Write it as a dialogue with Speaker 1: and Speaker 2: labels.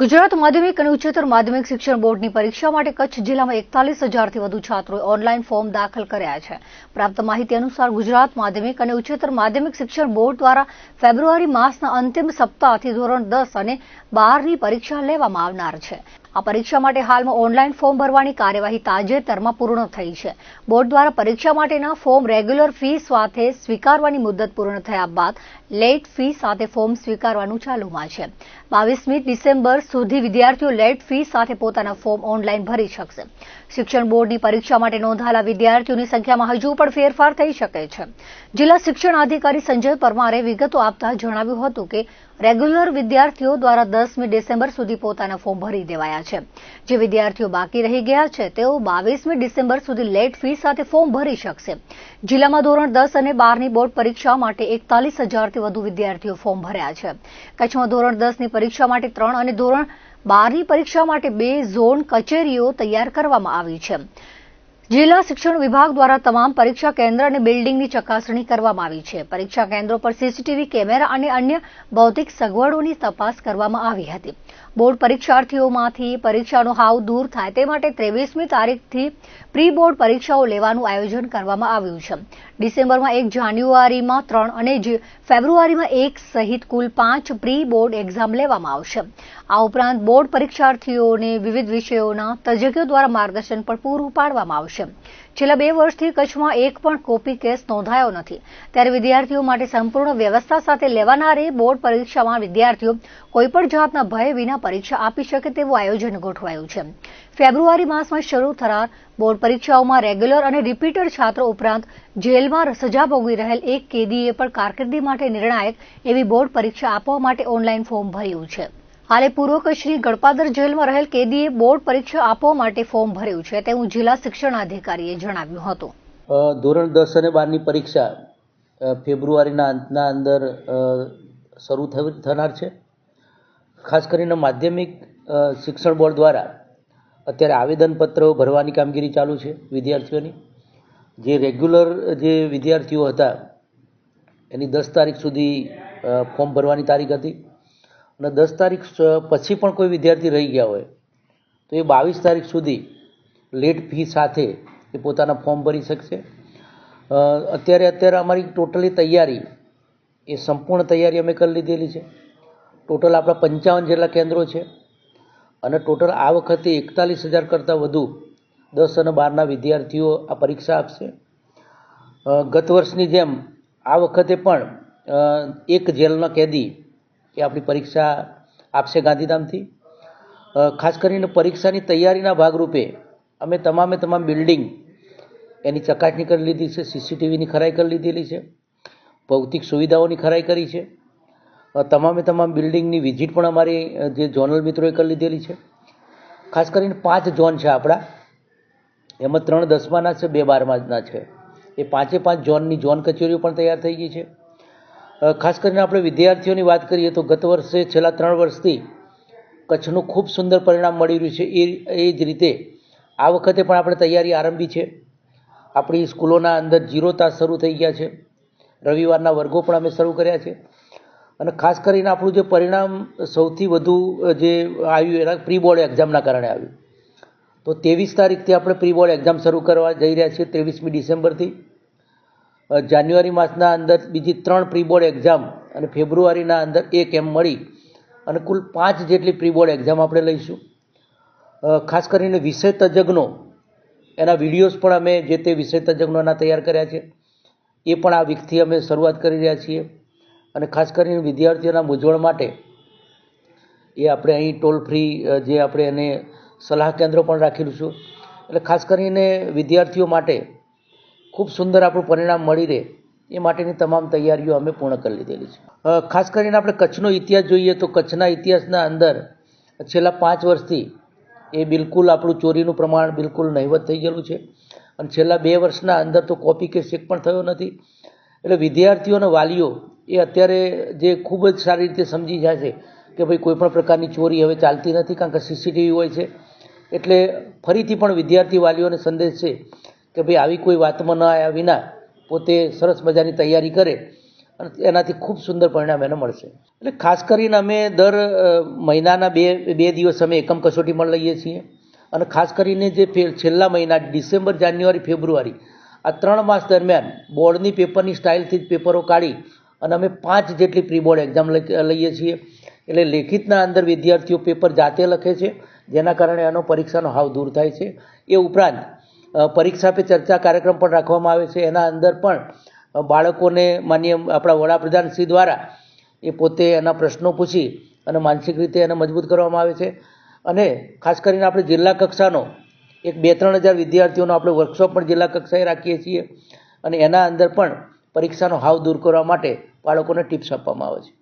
Speaker 1: ગુજરાત માધ્યમિક અને ઉચ્ચતર માધ્યમિક શિક્ષણ બોર્ડની પરીક્ષા માટે કચ્છ જિલ્લામાં એકતાલીસ હજારથી વધુ છાત્રોએ ઓનલાઈન ફોર્મ દાખલ કર્યા છે પ્રાપ્ત માહિતી અનુસાર ગુજરાત માધ્યમિક અને ઉચ્ચતર માધ્યમિક શિક્ષણ બોર્ડ દ્વારા ફેબ્રુઆરી માસના અંતિમ સપ્તાહથી ધોરણ દસ અને બારની પરીક્ષા લેવામાં આવનાર છે આ પરીક્ષા માટે હાલમાં ઓનલાઈન ફોર્મ ભરવાની કાર્યવાહી તાજેતરમાં પૂર્ણ થઈ છે બોર્ડ દ્વારા પરીક્ષા માટેના ફોર્મ રેગ્યુલર ફી સાથે સ્વીકારવાની મુદત પૂર્ણ થયા બાદ લેટ ફી સાથે ફોર્મ સ્વીકારવાનું ચાલુમાં છે બાવીસમી ડિસેમ્બર સુધી વિદ્યાર્થીઓ લેટ ફી સાથે પોતાના ફોર્મ ઓનલાઈન ભરી શકશે શિક્ષણ બોર્ડની પરીક્ષા માટે નોંધાયેલા વિદ્યાર્થીઓની સંખ્યામાં હજુ પણ ફેરફાર થઈ શકે છે જિલ્લા શિક્ષણ અધિકારી સંજય પરમારે વિગતો આપતા જણાવ્યું હતું કે રેગ્યુલર વિદ્યાર્થીઓ દ્વારા દસમી ડિસેમ્બર સુધી પોતાના ફોર્મ ભરી દેવાયા રહ્યા છે જે વિદ્યાર્થીઓ બાકી રહી ગયા છે તેઓ બાવીસમી ડિસેમ્બર સુધી લેટ ફી સાથે ફોર્મ ભરી શકશે જિલ્લામાં ધોરણ દસ અને બારની બોર્ડ પરીક્ષા માટે એકતાલીસ હજારથી વધુ વિદ્યાર્થીઓ ફોર્મ ભર્યા છે કચ્છમાં ધોરણ દસની પરીક્ષા માટે ત્રણ અને ધોરણ બારની પરીક્ષા માટે બે ઝોન કચેરીઓ તૈયાર કરવામાં આવી છે જિલ્લા શિક્ષણ વિભાગ દ્વારા તમામ પરીક્ષા કેન્દ્ર અને બિલ્ડિંગની ચકાસણી કરવામાં આવી છે પરીક્ષા કેન્દ્રો પર સીસીટીવી કેમેરા અને અન્ય ભૌતિક સગવડોની તપાસ કરવામાં આવી હતી બોર્ડ પરીક્ષાર્થીઓમાંથી પરીક્ષાનો હાવ દૂર થાય તે માટે ત્રેવીસમી તારીખથી પ્રી બોર્ડ પરીક્ષાઓ લેવાનું આયોજન કરવામાં આવ્યું છે ડિસેમ્બરમાં એક જાન્યુઆરીમાં ત્રણ અને ફેબ્રુઆરીમાં એક સહિત કુલ પાંચ પ્રી બોર્ડ એક્ઝામ લેવામાં આવશે આ ઉપરાંત બોર્ડ પરીક્ષાર્થીઓને વિવિધ વિષયોના તજજ્ઞો દ્વારા માર્ગદર્શન પણ પૂરું પાડવામાં આવશે છે છેલ્લા બે વર્ષથી કચ્છમાં એક પણ કોપી કેસ નોંધાયો નથી ત્યારે વિદ્યાર્થીઓ માટે સંપૂર્ણ વ્યવસ્થા સાથે લેવાનારી બોર્ડ પરીક્ષામાં વિદ્યાર્થીઓ કોઈપણ જાતના ભય વિના પરીક્ષા આપી શકે તેવું આયોજન ગોઠવાયું છે ફેબ્રુઆરી માસમાં શરૂ થનાર બોર્ડ પરીક્ષાઓમાં રેગ્યુલર અને રિપીટર છાત્રો ઉપરાંત જેલમાં સજા ભોગવી રહેલ એક કેદીએ પણ કારકિર્દી માટે નિર્ણાયક એવી બોર્ડ પરીક્ષા આપવા માટે ઓનલાઈન ફોર્મ ભર્યું છે હાલે પૂર્વક શ્રી ગડપાદર જેલમાં રહેલ કેદીએ બોર્ડ પરીક્ષા આપવા માટે ફોર્મ ભર્યું છે તેવું જિલ્લા શિક્ષણાધિકારીએ જણાવ્યું
Speaker 2: હતું ધોરણ દસ અને બારની પરીક્ષા ફેબ્રુઆરીના અંતના અંદર શરૂ થનાર છે ખાસ કરીને માધ્યમિક શિક્ષણ બોર્ડ દ્વારા અત્યારે આવેદનપત્રો ભરવાની કામગીરી ચાલુ છે વિદ્યાર્થીઓની જે રેગ્યુલર જે વિદ્યાર્થીઓ હતા એની દસ તારીખ સુધી ફોર્મ ભરવાની તારીખ હતી અને દસ તારીખ પછી પણ કોઈ વિદ્યાર્થી રહી ગયા હોય તો એ બાવીસ તારીખ સુધી લેટ ફી સાથે એ પોતાના ફોર્મ ભરી શકશે અત્યારે અત્યારે અમારી ટોટલી તૈયારી એ સંપૂર્ણ તૈયારી અમે કરી લીધેલી છે ટોટલ આપણા પંચાવન જેટલા કેન્દ્રો છે અને ટોટલ આ વખતે એકતાલીસ હજાર કરતાં વધુ દસ અને બારના વિદ્યાર્થીઓ આ પરીક્ષા આપશે ગત વર્ષની જેમ આ વખતે પણ એક જેલના કેદી એ આપણી પરીક્ષા આપશે ગાંધીધામથી ખાસ કરીને પરીક્ષાની તૈયારીના ભાગરૂપે અમે તમામે તમામ બિલ્ડિંગ એની ચકાસણી કરી લીધી છે સીસીટીવીની ખરાઈ કરી લીધેલી છે ભૌતિક સુવિધાઓની ખરાઈ કરી છે તમામે તમામ બિલ્ડિંગની વિઝિટ પણ અમારી જે ઝોનલ મિત્રોએ કરી લીધેલી છે ખાસ કરીને પાંચ ઝોન છે આપણા એમાં ત્રણ દસમાના છે બે બારમાના છે એ પાંચે પાંચ ઝોનની ઝોન કચેરીઓ પણ તૈયાર થઈ ગઈ છે ખાસ કરીને આપણે વિદ્યાર્થીઓની વાત કરીએ તો ગત વર્ષે છેલ્લા ત્રણ વર્ષથી કચ્છનું ખૂબ સુંદર પરિણામ મળી રહ્યું છે એ એ જ રીતે આ વખતે પણ આપણે તૈયારી આરંભી છે આપણી સ્કૂલોના અંદર જીરો તાસ શરૂ થઈ ગયા છે રવિવારના વર્ગો પણ અમે શરૂ કર્યા છે અને ખાસ કરીને આપણું જે પરિણામ સૌથી વધુ જે આવ્યું એના પ્રી બોર્ડ એક્ઝામના કારણે આવ્યું તો ત્રેવીસ તારીખથી આપણે પ્રી બોર્ડ એક્ઝામ શરૂ કરવા જઈ રહ્યા છીએ ત્રેવીસમી ડિસેમ્બરથી જાન્યુઆરી માસના અંદર બીજી ત્રણ પ્રીબોર્ડ એક્ઝામ અને ફેબ્રુઆરીના અંદર એક એમ મળી અને કુલ પાંચ જેટલી પ્રીબોર્ડ એક્ઝામ આપણે લઈશું ખાસ કરીને વિષય તજજ્ઞો એના વિડીયોઝ પણ અમે જે તે વિષય તજજ્ઞોના તૈયાર કર્યા છે એ પણ આ વીકથી અમે શરૂઆત કરી રહ્યા છીએ અને ખાસ કરીને વિદ્યાર્થીઓના મૂંઝવણ માટે એ આપણે અહીં ટોલ ફ્રી જે આપણે એને સલાહ કેન્દ્રો પણ રાખેલું છું એટલે ખાસ કરીને વિદ્યાર્થીઓ માટે ખૂબ સુંદર આપણું પરિણામ મળી રહે એ માટેની તમામ તૈયારીઓ અમે પૂર્ણ કરી લીધેલી છે ખાસ કરીને આપણે કચ્છનો ઇતિહાસ જોઈએ તો કચ્છના ઇતિહાસના અંદર છેલ્લા પાંચ વર્ષથી એ બિલકુલ આપણું ચોરીનું પ્રમાણ બિલકુલ નહીવત થઈ ગયેલું છે અને છેલ્લા બે વર્ષના અંદર તો કોપી કે ચેક પણ થયો નથી એટલે વિદ્યાર્થીઓ અને વાલીઓ એ અત્યારે જે ખૂબ જ સારી રીતે સમજી જાય છે કે ભાઈ કોઈપણ પ્રકારની ચોરી હવે ચાલતી નથી કારણ કે સીસીટીવી હોય છે એટલે ફરીથી પણ વિદ્યાર્થી વાલીઓને સંદેશ છે કે ભાઈ આવી કોઈ વાતમાં ન આવ્યા વિના પોતે સરસ મજાની તૈયારી કરે અને એનાથી ખૂબ સુંદર પરિણામ એને મળશે એટલે ખાસ કરીને અમે દર મહિનાના બે બે દિવસ અમે એકમ કસોટી પણ લઈએ છીએ અને ખાસ કરીને જે છેલ્લા મહિના ડિસેમ્બર જાન્યુઆરી ફેબ્રુઆરી આ ત્રણ માસ દરમિયાન બોર્ડની પેપરની સ્ટાઇલથી જ પેપરો કાઢી અને અમે પાંચ જેટલી પ્રી બોર્ડ એક્ઝામ લઈએ છીએ એટલે લેખિતના અંદર વિદ્યાર્થીઓ પેપર જાતે લખે છે જેના કારણે એનો પરીક્ષાનો હાવ દૂર થાય છે એ ઉપરાંત પરીક્ષા પે ચર્ચા કાર્યક્રમ પણ રાખવામાં આવે છે એના અંદર પણ બાળકોને માન્ય આપણા વડાપ્રધાન શ્રી દ્વારા એ પોતે એના પ્રશ્નો પૂછી અને માનસિક રીતે એને મજબૂત કરવામાં આવે છે અને ખાસ કરીને આપણે જિલ્લા કક્ષાનો એક બે ત્રણ હજાર વિદ્યાર્થીઓનો આપણે વર્કશોપ પણ જિલ્લા કક્ષાએ રાખીએ છીએ અને એના અંદર પણ પરીક્ષાનો હાવ દૂર કરવા માટે બાળકોને ટિપ્સ આપવામાં આવે છે